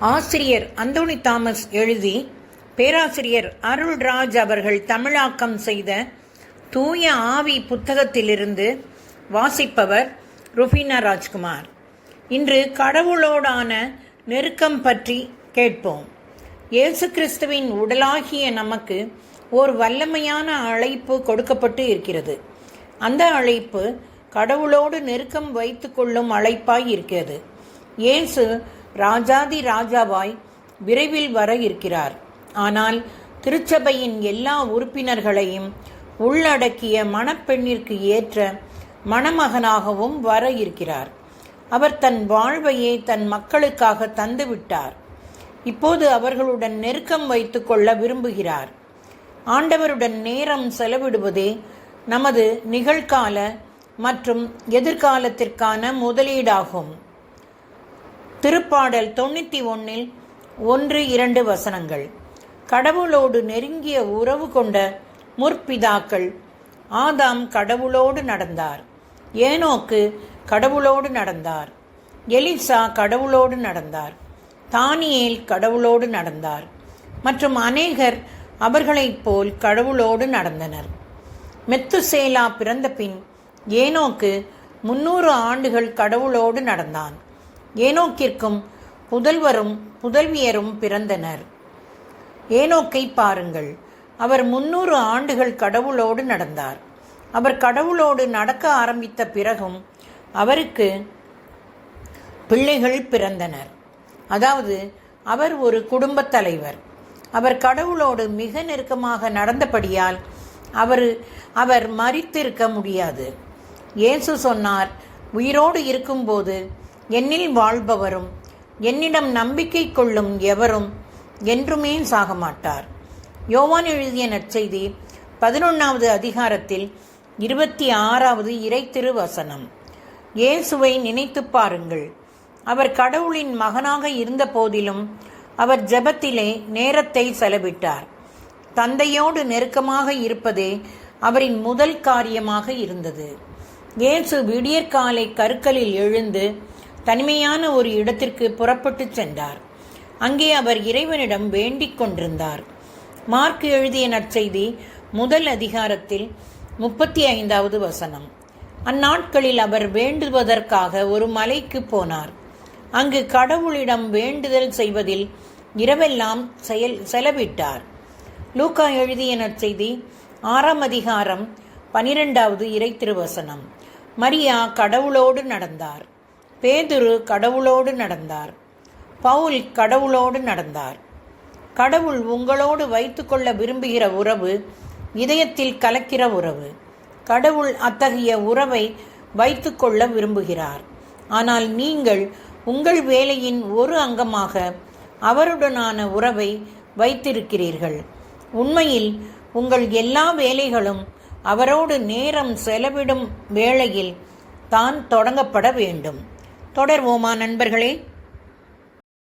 ஆசிரியர் Anthony Thomas எழுதி பேராசிரியர் அருள்ராஜ் அவர்கள் தமிழாக்கம் செய்த தூய ஆவி புத்தகத்திலிருந்து வாசிப்பவர் ருஃபினா ராஜ்குமார். இன்று கடவுளோடான நெருக்கம் பற்றி கேட்போம். இயேசு கிறிஸ்துவின் உடலாகிய நமக்கு ஓர் வல்லமையான அழைப்பு கொடுக்கப்பட்டு இருக்கிறது. அந்த அழைப்பு கடவுளோடு நெருக்கம் வைத்து கொள்ளும் அழைப்பாய் இருக்கிறது. இயேசு ராஜாதி ராஜாவாய் விரைவில் வர இருக்கிறார். ஆனால் திருச்சபையின் எல்லா உறுப்பினர்களையும் உள்ளடக்கிய மணப்பெண்ணிற்கு ஏற்ற மணமகனாகவும் வர இருக்கிறார். அவர் தன் வாழ்வையே தன் மக்களுக்காக தந்துவிட்டார் இப்போது அவர்களுடன் நெருக்கம் வைத்துக்கொள்ள விரும்புகிறார். ஆண்டவருடன் நேரம் செலவிடுவதே நமது நிகழ்கால மற்றும் எதிர்காலத்திற்கான முதலீடாகும். திருப்பாடல் தொண்ணூற்றி ஒன்றில் ஒன்று இரண்டு வசனங்கள். கடவுளோடு நெருங்கிய உறவு கொண்ட முற்பிதாக்கள் ஆதாம் கடவுளோடு நடந்தார். ஏனோக்கு கடவுளோடு நடந்தார். எலிசா கடவுளோடு நடந்தார். தானியேல் கடவுளோடு நடந்தார். மற்றும் அநேகர் அவர்களைப் போல் கடவுளோடு நடந்தனர். மெத்துசேலா பிறந்த பின் ஏனோக்கு முன்னூறு ஆண்டுகள் கடவுளோடு நடந்தான். ஏனோக்கிற்கும் புதல்வரும் புதல்வியரும் பிறந்தனர். ஏனோக்கை பாருங்கள் அவர் முன்னூறு ஆண்டுகள் கடவுளோடு நடந்தார். அவர் கடவுளோடு நடக்க ஆரம்பித்த பிறகும் அவருக்கு பிள்ளைகள் பிறந்தனர். அதாவது அவர் ஒரு குடும்பத் தலைவர். அவர் கடவுளோடு மிக நெருக்கமாக நடந்தபடியால் அவர் அவர் மறித்திருக்க முடியாது. இயேசு சொன்னார் உயிரோடு இருக்கும்போது என்னில் வாழ்பவரும் என்னிடம் நம்பிக்கை கொள்ளும் எவரும் என்றுமே சாகமாட்டார். யோவான் எழுதிய நற்செய்தி பதினொன்றாவது அதிகாரத்தில் இருபத்தி ஆறாவது இறை திருவசனம் இயேசுவை நினைத்து பாருங்கள். அவர் கடவுளின் மகனாக இருந்த போதிலும் அவர் ஜெபத்திலே நேரத்தை செலவிட்டார். தந்தையோடு நெருக்கமாக இருப்பதே அவரின் முதல் காரியமாக இருந்தது. இயேசு விடியற்காலை கற்களில் எழுந்து தனிமையான ஒரு இடத்திற்கு புறப்பட்டு சென்றார். அங்கே அவர் இறைவனிடம் வேண்டிக் கொண்டிருந்தார். மார்க் எழுதிய நற்செய்தி முதல் அதிகாரத்தில் முப்பத்தி ஐந்தாவது வசனம். அந்நாட்களில் அவர் வேண்டுவதற்காக ஒரு மலைக்கு போனார். அங்கு கடவுளிடம் வேண்டுதல் செய்வதில் இரவெல்லாம் செயல் செலவிட்டார். லூக்கா எழுதிய நற்செய்தி ஆறாம் அதிகாரம் பனிரெண்டாவது இறை திருவசனம் மரியா கடவுளோடு நடந்தார். பேதுரு கடவுளோடு நடந்தார். பவுல் கடவுளோடு நடந்தார். கடவுள் உங்களோடு வைத்துக்கொள்ள விரும்புகிற உறவு இதயத்தில் கலக்கிற உறவு. கடவுள் அத்தகைய உறவை வைத்துக்கொள்ள விரும்புகிறார். ஆனால் நீங்கள் உங்கள் வேலையின் ஒரு அங்கமாக அவருடனான உறவை வைத்திருக்கிறீர்கள். உண்மையில் உங்கள் எல்லா வேலைகளும் அவரோடு நேரம் செலவிடும் வேளையில் தான் தொடங்கப்பட வேண்டும். தொடர்வோமா நண்பர்களே?